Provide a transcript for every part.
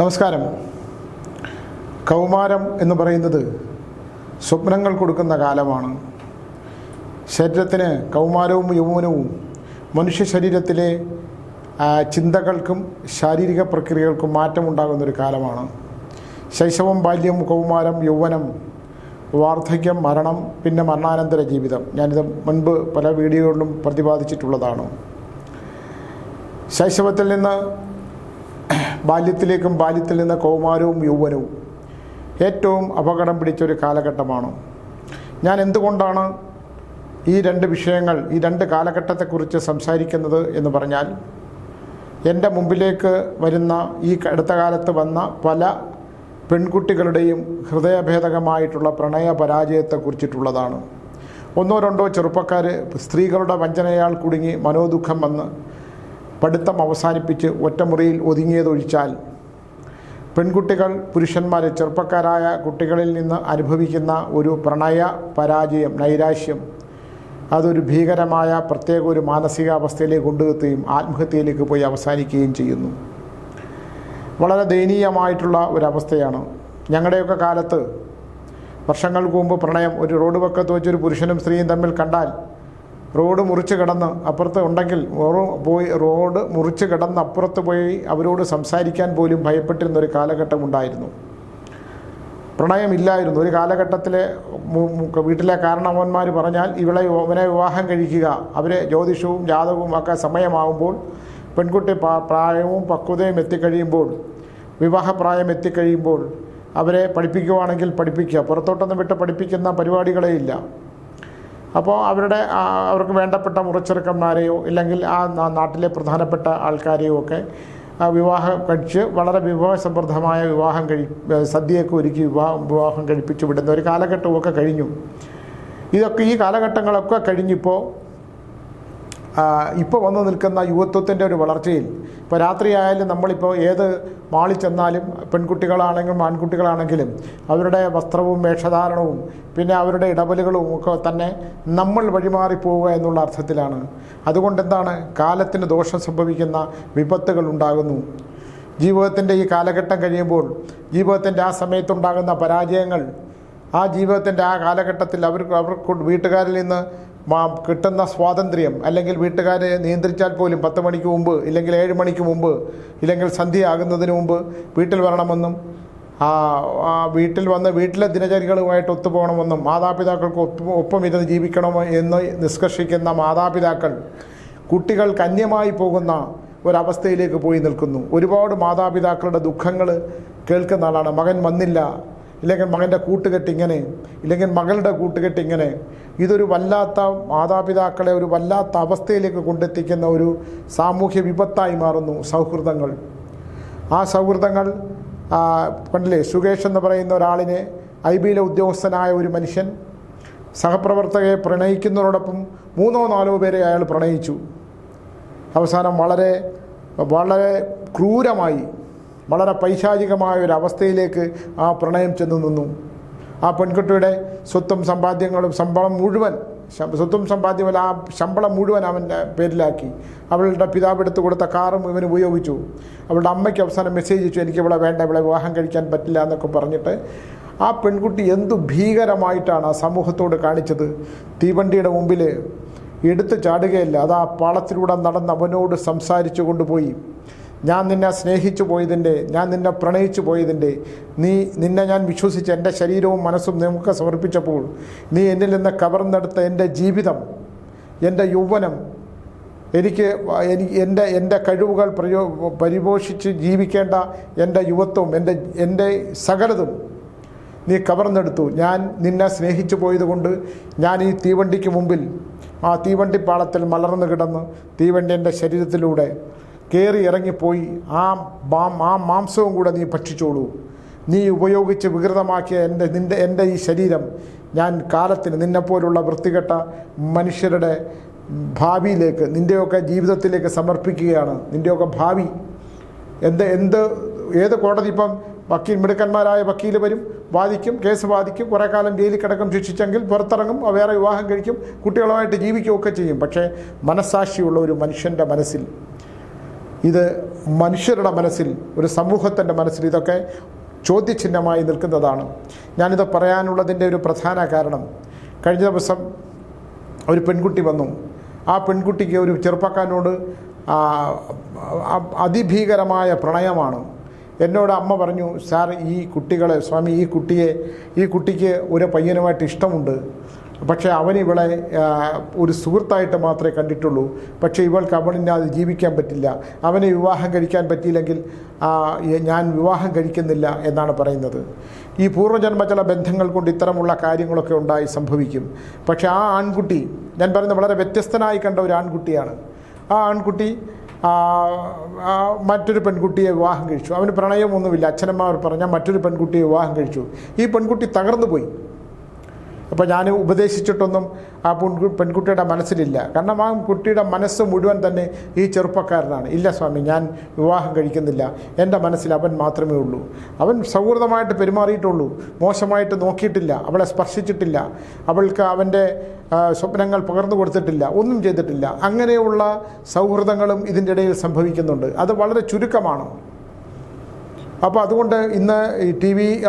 നമസ്കാരം. കൗമാരം എന്ന് പറയുന്നത് സ്വപ്നങ്ങൾ കൊടുക്കുന്ന കാലമാണ്. ശരീരത്തിന് കൗമാരവും യൗവനവും മനുഷ്യ ശരീരത്തിലെ ചിന്തകൾക്കും ശാരീരിക പ്രക്രിയകൾക്കും മാറ്റമുണ്ടാകുന്നൊരു കാലമാണ്. ശൈശവം ബാല്യം കൗമാരം യൗവനം വാർദ്ധക്യം മരണം പിന്നെ മരണാനന്തര ജീവിതം. ഞാനിത് മുൻപ് പല വീഡിയോകളിലും പ്രതിപാദിച്ചിട്ടുള്ളതാണ്. ശൈശവത്തിൽ നിന്ന് ബാല്യത്തിലേക്കും ബാല്യത്തിൽ നിന്ന് കൗമാരവും യൗവനവും ഏറ്റവും അപകടം പിടിച്ച ഒരു കാലഘട്ടമാണ്. ഞാൻ എന്തുകൊണ്ടാണ് ഈ രണ്ട് വിഷയങ്ങൾ ഈ രണ്ട് കാലഘട്ടത്തെക്കുറിച്ച് സംസാരിക്കുന്നത് എന്ന് പറഞ്ഞാൽ എന്റെ മുമ്പിലേക്ക് വരുന്ന ഈ അടുത്ത കാലത്ത് വന്ന പല പെൺകുട്ടികളുടെയും ഹൃദയഭേദകമായിട്ടുള്ള പ്രണയ പരാജയത്തെക്കുറിച്ചിട്ടുള്ളതാണ്. ഒന്നോ രണ്ടോ ചെറുപ്പക്കാർ സ്ത്രീകളുടെ വഞ്ചനയാൽ കുടുങ്ങി മനോദുഃഖം വന്ന് പഠിത്തം അവസാനിപ്പിച്ച് ഒറ്റമുറിയിൽ ഒതുങ്ങിയതൊഴിച്ചാൽ പെൺകുട്ടികൾ പുരുഷന്മാരെ ചെറുപ്പക്കാരായ കുട്ടികളിൽ നിന്ന് അനുഭവിക്കുന്ന ഒരു പ്രണയ പരാജയം നൈരാശ്യം അതൊരു ഭീകരമായ പ്രത്യേക ഒരു മാനസികാവസ്ഥയിലേക്ക് കൊണ്ടുവെത്തുകയും ആത്മഹത്യയിലേക്ക് പോയി അവസാനിക്കുകയും ചെയ്യുന്നു. വളരെ ദയനീയമായിട്ടുള്ള ഒരവസ്ഥയാണ്. ഞങ്ങളുടെയൊക്കെ കാലത്ത് വർഷങ്ങൾക്ക് മുമ്പ് പ്രണയം ഒരു റോഡ് പക്കത്ത് വെച്ചൊരു പുരുഷനും സ്ത്രീയും തമ്മിൽ കണ്ടാൽ റോഡ് മുറിച്ച് കിടന്ന് അപ്പുറത്ത് ഉണ്ടെങ്കിൽ പോയി റോഡ് മുറിച്ച് കിടന്ന് അപ്പുറത്ത് പോയി അവരോട് സംസാരിക്കാൻ പോലും ഭയപ്പെട്ടിരുന്ന ഒരു കാലഘട്ടം ഉണ്ടായിരുന്നു. പ്രണയമില്ലായിരുന്നു. ഒരു കാലഘട്ടത്തിലെ വീട്ടിലെ കാരണവന്മാർ പറഞ്ഞാൽ ഇവളെ ഇവനെ വിവാഹം കഴിക്കുക. അവരെ ജ്യോതിഷവും ജാതകവും ഒക്കെ സമയമാകുമ്പോൾ പെൺകുട്ടി പ്രായവും പക്വതയും എത്തിക്കഴിയുമ്പോൾ വിവാഹപ്രായം എത്തിക്കഴിയുമ്പോൾ അവരെ പഠിപ്പിക്കുവാണെങ്കിൽ പഠിപ്പിക്കുക. പുറത്തോട്ടൊന്നും വിട്ട് പഠിപ്പിക്കുന്ന പരിപാടികളേ ഇല്ല. അപ്പോൾ അവരുടെ അവർക്ക് വേണ്ടപ്പെട്ട മുറച്ചെറുക്കന്മാരെയോ ഇല്ലെങ്കിൽ ആ നാട്ടിലെ പ്രധാനപ്പെട്ട ആൾക്കാരെയോ ഒക്കെ വിവാഹം കഴിച്ച് വളരെ വിഭവസമൃദ്ധമായ വിവാഹം കഴി സദ്യയൊക്കെ ഒരുക്കി വിവാഹം വിവാഹം കഴിപ്പിച്ചു വിടുന്ന ഒരു കാലഘട്ടമൊക്കെ കഴിഞ്ഞു. ഇതൊക്കെ ഈ കാലഘട്ടങ്ങളൊക്കെ കഴിഞ്ഞിപ്പോൾ ഇപ്പോൾ വന്നു നിൽക്കുന്ന യുവത്വത്തിന്റെ ഒരു വളർച്ചയിൽ. ഇപ്പോൾ രാത്രിയായാലും നമ്മളിപ്പോൾ ഏത് മാളിൽ ചെന്നാലും പെൺകുട്ടികളാണെങ്കിലും ആൺകുട്ടികളാണെങ്കിലും അവരുടെ വസ്ത്രവും വേഷധാരണവും പിന്നെ അവരുടെ ഇടപെലുകളും ഒക്കെ തന്നെ നമ്മൾ വഴിമാറി പോവുക എന്നുള്ള അർത്ഥത്തിലാണ്. അതുകൊണ്ട് എന്താണ്? കാലത്തിന് ദോഷം സംഭവിക്കുന്ന വിപത്തുകൾ ഉണ്ടാകുന്നു. ജീവിതത്തിന്റെ ഈ കാലഘട്ടം കഴിയുമ്പോൾ ജീവിതത്തിന്റെ ആ സമയത്തുണ്ടാകുന്ന പരാജയങ്ങൾ ആ ജീവിതത്തിന്റെ ആ കാലഘട്ടത്തിൽ അവർ അവർക്ക് വീട്ടുകാരിൽ നിന്ന് കിട്ടുന്ന സ്വാതന്ത്ര്യം അല്ലെങ്കിൽ വീട്ടുകാരെ നിയന്ത്രിച്ചാൽ പോലും പത്ത് മണിക്ക് മുമ്പ് ഇല്ലെങ്കിൽ ഏഴ് മണിക്ക് മുമ്പ് ഇല്ലെങ്കിൽ സന്ധ്യയാകുന്നതിന് മുമ്പ് വീട്ടിൽ വരണമെന്നും വീട്ടിൽ വന്ന് വീട്ടിലെ ദിനചര്യകളുമായിട്ട് ഒത്തുപോകണമെന്നും മാതാപിതാക്കൾക്ക് ഒപ്പം ഒപ്പം ഇരുന്ന് ജീവിക്കണമോ എന്ന് നിഷ്കർഷിക്കുന്ന മാതാപിതാക്കൾ കുട്ടികൾ കന്യമായി പോകുന്ന ഒരവസ്ഥയിലേക്ക് പോയി നിൽക്കുന്നു. ഒരുപാട് മാതാപിതാക്കളുടെ ദുഃഖങ്ങൾ കേൾക്കുന്ന ആളാണ്. മകൻ വന്നില്ല. ഇല്ലെങ്കിൽ മകന്റെ കൂട്ടുകെട്ട് ഇങ്ങനെ ഇല്ലെങ്കിൽ മകളുടെ കൂട്ടുകെട്ട് ഇങ്ങനെ ഇതൊരു വല്ലാത്ത മാതാപിതാക്കളെ ഒരു വല്ലാത്ത അവസ്ഥയിലേക്ക് കൊണ്ടെത്തിക്കുന്ന ഒരു സാമൂഹ്യ വിപത്തായി മാറുന്നു സൗഹൃദങ്ങൾ. ആ സൗഹൃദങ്ങൾ പണ്ടില്ലേ സുകേഷ് എന്ന് പറയുന്ന ഒരാളിനെ ഐ ബിയിലെ ഉദ്യോഗസ്ഥനായ ഒരു മനുഷ്യൻ സഹപ്രവർത്തകയെ പ്രണയിക്കുന്നതോടൊപ്പം മൂന്നോ നാലോ പേരെ അയാൾ പ്രണയിച്ചു. അവസാനം വളരെ വളരെ ക്രൂരമായി വളരെ പൈശാചികമായ ഒരു അവസ്ഥയിലേക്ക് ആ പ്രണയം ചെന്നു നിന്നു. ആ പെൺകുട്ടിയുടെ സ്വത്തും സമ്പാദ്യങ്ങളും ശമ്പളം മുഴുവൻ സ്വത്തും സമ്പാദ്യമല്ല ആ ശമ്പളം മുഴുവൻ അവന്റെ പേരിലാക്കി. അവളുടെ പിതാവ് എടുത്തു കൊടുത്ത കാറും ഇവൻ ഉപയോഗിച്ചു. അവളുടെ അമ്മയ്ക്ക് അവസാനം മെസ്സേജ് അയച്ചു എനിക്ക് ഇവിടെ വേണ്ട ഇവിടെ വിവാഹം കഴിക്കാൻ പറ്റില്ല എന്നൊക്കെ പറഞ്ഞിട്ട് ആ പെൺകുട്ടി എന്തു ഭീകരമായിട്ടാണ് ആ സമൂഹത്തോട് കാണിച്ചത്. തീവണ്ടിയുടെ മുമ്പിൽ എടുത്തു ചാടുകയല്ല അത് ആ പാളത്തിലൂടെ നടന്ന് അവനോട് സംസാരിച്ചു കൊണ്ടുപോയി. ഞാൻ നിന്നെ സ്നേഹിച്ചു പോയതിന്റെ ഞാൻ നിന്നെ പ്രണയിച്ചു പോയതിന്റെ നീ നിന്നെ ഞാൻ വിശ്വസിച്ച് എന്റെ ശരീരവും മനസ്സും നിങ്ങൾക്ക് സമർപ്പിച്ചപ്പോൾ നീ എന്നിൽ നിന്ന് കവർന്നെടുത്ത എന്റെ ജീവിതം എന്റെ യൗവനം എനിക്ക് എനിക്ക് എന്റെ എന്റെ കഴിവുകൾ പ്രയോ പരിപോഷിച്ച് ജീവിക്കേണ്ട എന്റെ യുവത്വം എന്റെ എന്റെ സകലതും നീ കവർന്നെടുത്തു. ഞാൻ നിന്നെ സ്നേഹിച്ചു പോയതുകൊണ്ട് ഞാൻ ഈ തീവണ്ടിക്ക് മുമ്പിൽ ആ തീവണ്ടിപ്പാളത്തിൽ മലർന്നു കിടന്ന് തീവണ്ടി എന്റെ ശരീരത്തിലൂടെ കയറി ഇറങ്ങിപ്പോയി. ആ മാം- ആ മാംസവും കൂടെ നീ ഭക്ഷിച്ചോളൂ. നീ ഉപയോഗിച്ച് വികൃതമാക്കിയ എന്റെ നിന്റെ എന്റെ ഈ ശരീരം ഞാൻ കാലത്തിന് നിന്നെപ്പോലുള്ള വൃത്തികെട്ട മനുഷ്യരുടെ ഭാവിയിലേക്ക് നിന്റെയൊക്കെ ജീവിതത്തിലേക്ക് സമർപ്പിക്കുകയാണ്. നിന്റെയൊക്കെ ഭാവി. എന്ത് എന്ത് ഏത് കോടതി ഇപ്പം വക്കീൽ മിടുക്കന്മാരായ വക്കീൽ വരും വാദിക്കും കേസ് വാദിക്കും കുറേ കാലം ജയിലിൽ കിടക്കും ശിക്ഷിച്ചെങ്കിൽ പുറത്തിറങ്ങും വേറെ വിവാഹം കഴിക്കും കുട്ടികളുമായിട്ട് ജീവിക്കുകയൊക്കെ ചെയ്യും. പക്ഷേ മനസ്സാക്ഷിയുള്ള ഒരു മനുഷ്യന്റെ മനസ്സിൽ ഇത് മനുഷ്യരുടെ മനസ്സിൽ ഒരു സമൂഹത്തിന്റെ മനസ്സിൽ ഇതൊക്കെ ചോദ്യചിഹ്നമായി നിൽക്കുന്നതാണ്. ഞാനിത് പറയാനുള്ളതിന്റെ ഒരു പ്രധാന കാരണം കഴിഞ്ഞ ദിവസം ഒരു പെൺകുട്ടി വന്നു. ആ പെൺകുട്ടിക്ക് ഒരു ചെറുപ്പക്കാരനോട് അതിഭീകരമായ പ്രണയമാണ്. എന്നോട് അമ്മ പറഞ്ഞു സാർ ഈ കുട്ടികളെ സ്വാമി ഈ കുട്ടിയെ ഈ കുട്ടിക്ക് ഒരു പയ്യനുമായിട്ട് ഇഷ്ടമുണ്ട്. പക്ഷേ അവൻ ഇവളെ ഒരു സുഹൃത്തായിട്ട് മാത്രമേ കണ്ടിട്ടുള്ളൂ. പക്ഷേ ഇവൾക്ക് അവനില്ലാതെ ജീവിക്കാൻ പറ്റില്ല. അവനെ വിവാഹം കഴിക്കാൻ പറ്റിയില്ലെങ്കിൽ ഞാൻ വിവാഹം കഴിക്കുന്നില്ല എന്നാണ് പറയുന്നത്. ഈ പൂർവജന്മ ചില ബന്ധങ്ങൾ കൊണ്ട് ഇത്തരമുള്ള കാര്യങ്ങളൊക്കെ ഉണ്ടായി സംഭവിക്കും. പക്ഷേ ആ ആൺകുട്ടി ഞാൻ പറയുന്നത് വളരെ വ്യത്യസ്തനായി കണ്ട ഒരു ആൺകുട്ടിയാണ്. ആ ആൺകുട്ടി മറ്റൊരു പെൺകുട്ടിയെ വിവാഹം കഴിച്ചു. അവന് പ്രണയമൊന്നുമില്ല. അച്ഛനമ്മമാർ പറഞ്ഞാൽ മറ്റൊരു പെൺകുട്ടിയെ വിവാഹം കഴിച്ചു. ഈ പെൺകുട്ടി തകർന്നു പോയി അപ്പോൾ ഞാൻ ഉപദേശിച്ചിട്ടൊന്നും ആ പെൺകു പെൺകുട്ടിയുടെ മനസ്സിലില്ല. കാരണം ആ കുട്ടിയുടെ മനസ്സ് മുഴുവൻ തന്നെ ഈ ചെറുപ്പക്കാരനാണ്. ഇല്ല സ്വാമി ഞാൻ വിവാഹം കഴിക്കുന്നില്ല. എന്റെ മനസ്സിൽ അവൻ മാത്രമേ ഉള്ളൂ. അവൻ സൗഹൃദമായിട്ട് പെരുമാറിയിട്ടുള്ളൂ. മോശമായിട്ട് നോക്കിയിട്ടില്ല. അവളെ സ്പർശിച്ചിട്ടില്ല. അവൾക്ക് അവന്റെ സ്വപ്നങ്ങൾ പകർന്നു കൊടുത്തിട്ടില്ല. ഒന്നും ചെയ്തിട്ടില്ല. അങ്ങനെയുള്ള സൗഹൃദങ്ങളും ഇതിന്റെ ഇടയിൽ സംഭവിക്കുന്നുണ്ട്. അത് വളരെ ചുരുക്കമാണ്. അപ്പോൾ അതുകൊണ്ട് ഇന്ന് ഈ ടി വി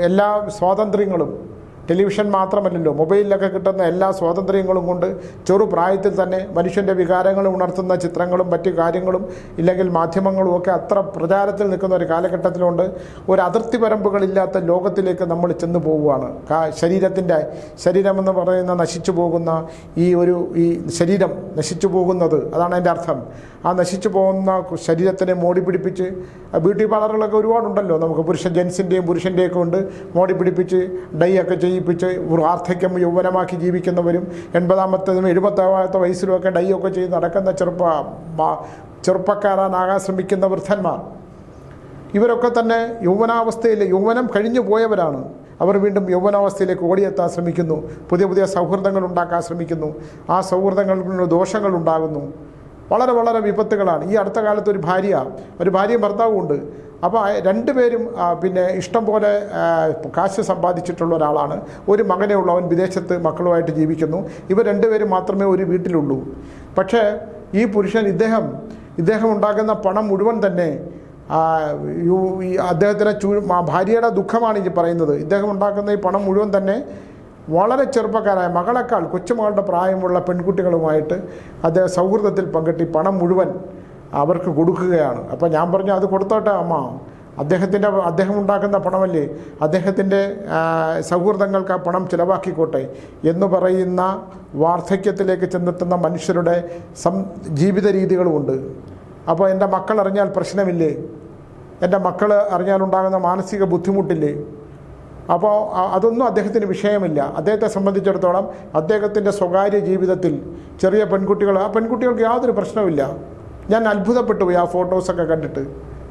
എല്ലാ സ്വാതന്ത്ര്യങ്ങളും ടെലിവിഷൻ മാത്രമല്ലല്ലോ മൊബൈലിലൊക്കെ കിട്ടുന്ന എല്ലാ സ്വാതന്ത്ര്യങ്ങളും കൊണ്ട് ചെറുപ്രായത്തിൽ തന്നെ മനുഷ്യന്റെ വികാരങ്ങൾ ഉണർത്തുന്ന ചിത്രങ്ങളും മറ്റു കാര്യങ്ങളും ഇല്ലെങ്കിൽ മാധ്യമങ്ങളും ഒക്കെ അത്ര പ്രചാരത്തിൽ നിൽക്കുന്ന ഒരു കാലഘട്ടത്തിലുണ്ട്. ഒരു അതിർത്തി പരമ്പുകളില്ലാത്ത ലോകത്തിലേക്ക് നമ്മൾ ചെന്ന് പോവുകയാണ്. ശരീരത്തിന്റെ ശരീരമെന്ന് പറയുന്ന നശിച്ചു പോകുന്ന ഈ ഒരു ഈ ശരീരം നശിച്ചു പോകുന്നത് അതാണ് എന്റെ അർത്ഥം. ആ നശിച്ചു പോകുന്ന ശരീരത്തിനെ മോടി പിടിപ്പിച്ച് ബ്യൂട്ടി പാർലറുകളൊക്കെ ഒരുപാടുണ്ടല്ലോ. നമുക്ക് പുരുഷ ജെൻസിന്റെയും പുരുഷന്റെയൊക്കെ ഉണ്ട്. മോടി പിടിപ്പിച്ച് ഡൈ ഒക്കെ ചെയ്യിപ്പിച്ച് വാർദ്ധക്യം യൗവനമാക്കി ജീവിക്കുന്നവരും എൺപതാമത്തതും എഴുപത്താമത്തെ വയസ്സിലുമൊക്കെ ഡൈ ഒക്കെ ചെയ്ത് നടക്കുന്ന ചെറുപ്പ ചെറുപ്പക്കാരാനാകാൻ ശ്രമിക്കുന്ന വൃദ്ധന്മാർ. ഇവരൊക്കെ തന്നെ യൗവനാവസ്ഥയിൽ യൗവനം കഴിഞ്ഞു പോയവരാണ്. അവർ വീണ്ടും യൗവനാവസ്ഥയിലേക്ക് ഓടിയെത്താൻ ശ്രമിക്കുന്നു. പുതിയ പുതിയ സൗഹൃദങ്ങൾ ഉണ്ടാക്കാൻ ശ്രമിക്കുന്നു. ആ സൗഹൃദങ്ങളിൽ ദോഷങ്ങൾ ഉണ്ടാകുന്നു. വളരെ വളരെ വിപത്തുകളാണ്. ഈ അടുത്ത കാലത്ത് ഒരു ഭാര്യ ഒരു ഭാര്യയും ഭർത്താവും ഉണ്ട് അപ്പോൾ രണ്ടുപേരും പിന്നെ ഇഷ്ടം പോലെ കാശ് സമ്പാദിച്ചിട്ടുള്ള ഒരാളാണ്. ഒരു മകനെ ഉള്ളു. അവൻ വിദേശത്ത് മക്കളുമായിട്ട് ജീവിക്കുന്നു. ഇവർ രണ്ടുപേരും മാത്രമേ ഒരു വീട്ടിലുള്ളൂ. പക്ഷേ ഈ പുരുഷൻ ഇദ്ദേഹം ഇദ്ദേഹം ഉണ്ടാക്കുന്ന പണം മുഴുവൻ തന്നെ അദ്ദേഹത്തിന്റെ ചൂ ഭാര്യയുടെ ദുഃഖമാണ് ഈ പറയുന്നത്. ഇദ്ദേഹം ഉണ്ടാക്കുന്ന ഈ പണം മുഴുവൻ തന്നെ വളരെ ചെറുപ്പക്കാരായ മകളെക്കാൾ കൊച്ചുമകളുടെ പ്രായമുള്ള പെൺകുട്ടികളുമായിട്ട് അദ്ദേഹം സൗഹൃദത്തിൽ പങ്കിട്ട് പണം മുഴുവൻ അവർക്ക് കൊടുക്കുകയാണ്. അപ്പോൾ ഞാൻ പറഞ്ഞു അത് കൊടുത്തോട്ടെ അമ്മ. അദ്ദേഹത്തിന്റെ അദ്ദേഹം ഉണ്ടാക്കുന്ന പണമല്ലേ? അദ്ദേഹത്തിന്റെ സൗഹൃദങ്ങൾക്ക് ആ പണം ചിലവാക്കിക്കോട്ടെ എന്ന് പറയുന്ന വാർദ്ധക്യത്തിലേക്ക് ചെന്നെത്തുന്ന മനുഷ്യരുടെ സം ജീവിത രീതികളുമുണ്ട്. അപ്പോൾ എന്റെ മക്കൾ അറിഞ്ഞാൽ പ്രശ്നമില്ലേ? എന്റെ മക്കൾ അറിഞ്ഞാലുണ്ടാകുന്ന മാനസിക ബുദ്ധിമുട്ടില്ലേ? അപ്പോൾ അതൊന്നും അദ്ദേഹത്തിന് വിഷയമില്ല. അദ്ദേഹത്തെ സംബന്ധിച്ചിടത്തോളം അദ്ദേഹത്തിന്റെ സ്വകാര്യ ജീവിതത്തിൽ ചെറിയ പെൺകുട്ടികൾ ആ പെൺകുട്ടികൾക്ക് യാതൊരു പ്രശ്നവുമില്ല. ഞാൻ അത്ഭുതപ്പെട്ടു പോയി ആ ഫോട്ടോസൊക്കെ കണ്ടിട്ട്.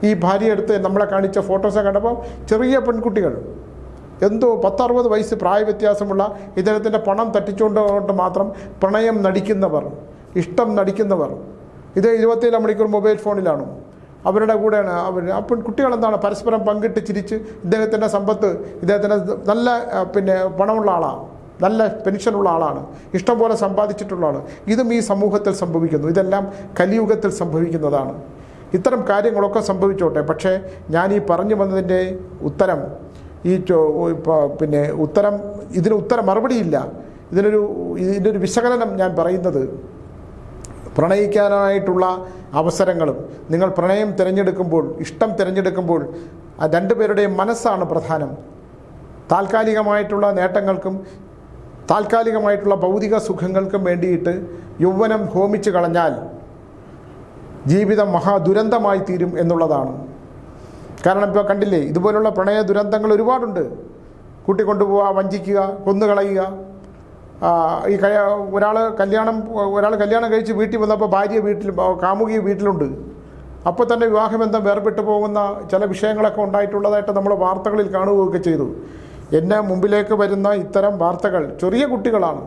ഈ ഭാര്യ എടുത്ത് നമ്മളെ കാണിച്ച ഫോട്ടോസൊക്കെ കണ്ടപ്പോൾ ചെറിയ പെൺകുട്ടികൾ എന്തോ പത്തറുപത് വയസ്സ് പ്രായവ്യത്യാസമുള്ള ഇദ്ദേഹത്തിന്റെ പണം തട്ടിച്ചുകൊണ്ട് മാത്രം പ്രണയം നടിക്കുന്നവർ ഇഷ്ടം നടിക്കുന്നവർ. ഇത് ഇരുപത്തിയേഴ് മണിക്കൂർ മൊബൈൽ ഫോണിലാണ്. അവരുടെ കൂടെയാണ് അവർ. അപ്പം കുട്ടികളെന്താണ് പരസ്പരം പങ്കിട്ട് ചിരിച്ച് ഇദ്ദേഹത്തിന്റെ സമ്പത്ത് ഇദ്ദേഹത്തിന്റെ നല്ല പിന്നെ പണമുള്ള ആളാണ് നല്ല പെൻഷനുള്ള ആളാണ്. ഇഷ്ടംപോലെ സമ്പാദിച്ചിട്ടുള്ള ആൾ ഇതും ഈ സമൂഹത്തിൽ സംഭവിക്കുന്നു. ഇതെല്ലാം കലിയുഗത്തിൽ സംഭവിക്കുന്നതാണ്. ഇത്തരം കാര്യങ്ങളൊക്കെ സംഭവിച്ചോട്ടെ. പക്ഷേ ഞാൻ ഈ പറഞ്ഞു വന്നതിന്റെ ഉത്തരം ഈ പിന്നെ ഉത്തരം ഇതിന് ഉത്തരം മറുപടിയില്ല. ഇതിനൊരു ഇതിന്റെ ഒരു വിശകലനം ഞാൻ പറയുന്നത് പ്രണയിക്കാനായിട്ടുള്ള അവസരങ്ങളും നിങ്ങൾ പ്രണയം തിരഞ്ഞെടുക്കുമ്പോൾ ഇഷ്ടം തിരഞ്ഞെടുക്കുമ്പോൾ ആ രണ്ടുപേരുടെയും മനസ്സാണ് പ്രധാനം. താൽക്കാലികമായിട്ടുള്ള നേട്ടങ്ങൾക്കും താൽക്കാലികമായിട്ടുള്ള ഭൗതിക സുഖങ്ങൾക്കും വേണ്ടിയിട്ട് യൗവനം ഹോമിച്ചു കളഞ്ഞാൽ ജീവിതം മഹാദുരന്തമായി തീരും എന്നുള്ളതാണ്. കാരണം ഇപ്പോൾ കണ്ടില്ലേ ഇതുപോലുള്ള പ്രണയ ദുരന്തങ്ങൾ ഒരുപാടുണ്ട്. കൂട്ടിക്കൊണ്ടുപോവുക വഞ്ചിക്കുക കൊന്നുകളയുക. ഈ ഒരാൾ കല്യാണം ഒരാൾ കല്യാണം കഴിച്ച് വീട്ടിൽ വന്നപ്പോൾ ഭാര്യ വീട്ടിൽ കാമുകി വീട്ടിലുണ്ട്. അപ്പോൾ തന്നെ വിവാഹബന്ധം വേർപെട്ടു പോകുന്ന ചില വിഷയങ്ങളൊക്കെ ഉണ്ടായിട്ടുള്ളതായിട്ട് നമ്മൾ വാർത്തകളിൽ കാണുകയൊക്കെ ചെയ്തു. എന്നെ മുമ്പിലേക്ക് വരുന്ന ഇത്തരം വാർത്തകൾ ചെറിയ കുട്ടികളാണ്.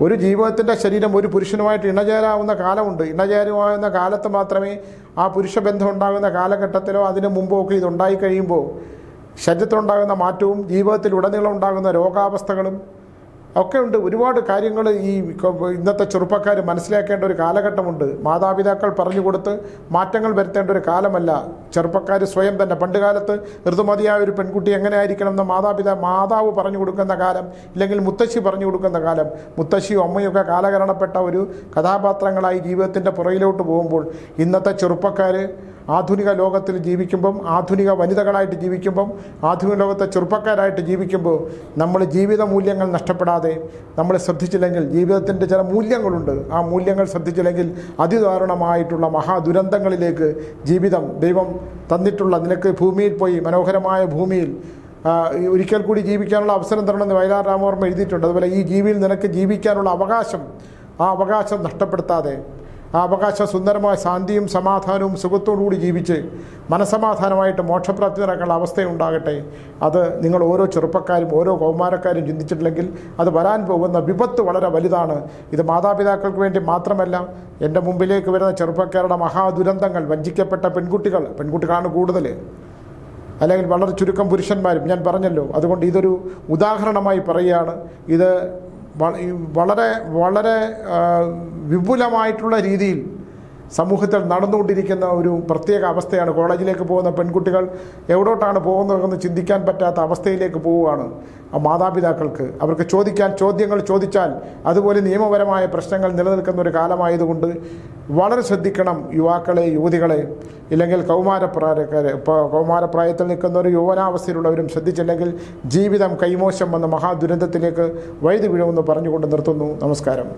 ഒരു ജീവിതത്തിന്റെ ശരീരം ഒരു പുരുഷനുമായിട്ട് ഇണചേരാവുന്ന കാലമുണ്ട്. ഇണചേരുവാകുന്ന കാലത്ത് മാത്രമേ ആ പുരുഷബന്ധം ഉണ്ടാകുന്ന കാലഘട്ടത്തിലോ അതിനു മുമ്പോ ഒക്കെ ഇതുണ്ടായി കഴിയുമ്പോൾ ശരീരത്തിലുണ്ടാകുന്ന മാറ്റവും ജീവിതത്തിൽ ഉടനീളം ഉണ്ടാകുന്ന രോഗാവസ്ഥകളും ഒക്കെ ഉണ്ട്. ഒരുപാട് കാര്യങ്ങൾ ഈ ഇന്നത്തെ ചെറുപ്പക്കാർ മനസ്സിലാക്കേണ്ട ഒരു കാലഘട്ടമുണ്ട്. മാതാപിതാക്കൾ പറഞ്ഞു കൊടുത്ത് മാറ്റങ്ങൾ വരുത്തേണ്ട ഒരു കാലമല്ല. ചെറുപ്പക്കാർ സ്വയം തന്നെ പണ്ട് കാലത്ത് ഋതുമതിയായ ഒരു പെൺകുട്ടി എങ്ങനെ ആയിരിക്കണം എന്ന് മാതാപിതാ മാതാവ് പറഞ്ഞു കൊടുക്കുന്ന കാലം ഇല്ലെങ്കിൽ മുത്തശ്ശി പറഞ്ഞു കൊടുക്കുന്ന കാലം മുത്തശ്ശിയും അമ്മയൊക്കെ കാലകരണപ്പെട്ട ഒരു കഥാപാത്രങ്ങളായി ജീവിതത്തിന്റെ പുറയിലോട്ട് പോകുമ്പോൾ ഇന്നത്തെ ചെറുപ്പക്കാർ ആധുനിക ലോകത്തിൽ ജീവിക്കുമ്പം ആധുനിക വനിതകളായിട്ട് ജീവിക്കുമ്പം ആധുനിക ലോകത്തെ ചെറുപ്പക്കാരായിട്ട് ജീവിക്കുമ്പോൾ നമ്മൾ ജീവിത മൂല്യങ്ങൾ നഷ്ടപ്പെടാതെ നമ്മൾ ശ്രദ്ധിച്ചില്ലെങ്കിൽ ജീവിതത്തിന്റെ ചില മൂല്യങ്ങളുണ്ട്. ആ മൂല്യങ്ങൾ ശ്രദ്ധിച്ചില്ലെങ്കിൽ അതിദാരുണമായിട്ടുള്ള മഹാദുരന്തങ്ങളിലേക്ക് ജീവിതം ദൈവം തന്നിട്ടുള്ള നിനക്ക് ഭൂമിയിൽ പോയി മനോഹരമായ ഭൂമിയിൽ ഒരിക്കൽ കൂടി ജീവിക്കാനുള്ള അവസരം തരണമെന്ന് വയലാർ രാമവർമ്മ എഴുതിയിട്ടുണ്ട്. അതുപോലെ ഈ ജീവിയിൽ നിനക്ക് ജീവിക്കാനുള്ള അവകാശം ആ അവകാശം നഷ്ടപ്പെടുത്താതെ ആ അവകാശ സുന്ദരമായ ശാന്തിയും സമാധാനവും സുഖത്തോടുകൂടി ജീവിച്ച് മനസമാധാനമായിട്ട് മോക്ഷപ്രാപ്തി നടക്കാനുള്ള അവസ്ഥയുണ്ടാകട്ടെ. അത് നിങ്ങൾ ഓരോ ചെറുപ്പക്കാരും ഓരോ കൗമാരക്കാരും ചിന്തിച്ചിട്ടില്ലെങ്കിൽ അത് വരാൻ പോകുന്ന വിപത്ത് വളരെ വലുതാണ്. ഇത് മാതാപിതാക്കൾക്ക് വേണ്ടി മാത്രമല്ല എന്റെ മുമ്പിലേക്ക് വരുന്ന ചെറുപ്പക്കാരുടെ മഹാദുരന്തങ്ങൾ വഞ്ചിക്കപ്പെട്ട പെൺകുട്ടികൾ പെൺകുട്ടികളാണ് കൂടുതൽ. അല്ലെങ്കിൽ വളരെ ചുരുക്കം പുരുഷന്മാരും ഞാൻ പറഞ്ഞല്ലോ. അതുകൊണ്ട് ഇതൊരു ഉദാഹരണമായി പറയുകയാണ്. ഇത് വളരെ വളരെ വിപുലമായിട്ടുള്ള രീതിയിൽ സമൂഹത്തിൽ നടന്നുകൊണ്ടിരിക്കുന്ന ഒരു പ്രത്യേക അവസ്ഥയാണ് കോളേജിലേക്ക് പോകുന്ന പെൺകുട്ടികൾ എവിടോട്ടാണ് പോകുന്നതെന്ന് ചിന്തിക്കാൻ പറ്റാത്ത അവസ്ഥയിലേക്ക് പോവുകയാണ് ആ മാതാപിതാക്കൾക്ക്. അവർക്ക് ചോദിക്കാൻ ചോദ്യങ്ങൾ ചോദിച്ചാൽ അതുപോലെ നിയമപരമായ പ്രശ്നങ്ങൾ നിലനിൽക്കുന്ന ഒരു കാലമായതുകൊണ്ട് വളരെ ശ്രദ്ധിക്കണം യുവാക്കളെ യുവതികളെ. ഇല്ലെങ്കിൽ കൗമാരപ്രായക്കാരെ കൗമാരപ്രായത്തിൽ നിൽക്കുന്നവരും യൗവനാവസ്ഥയിലുള്ളവരും ശ്രദ്ധിച്ചില്ലെങ്കിൽ ജീവിതം കൈമോശം വന്ന മഹാദുരന്തത്തിലേക്ക് വഴുതി വീഴുമെന്ന് പറഞ്ഞുകൊണ്ട് നിർത്തുന്നു. നമസ്കാരം.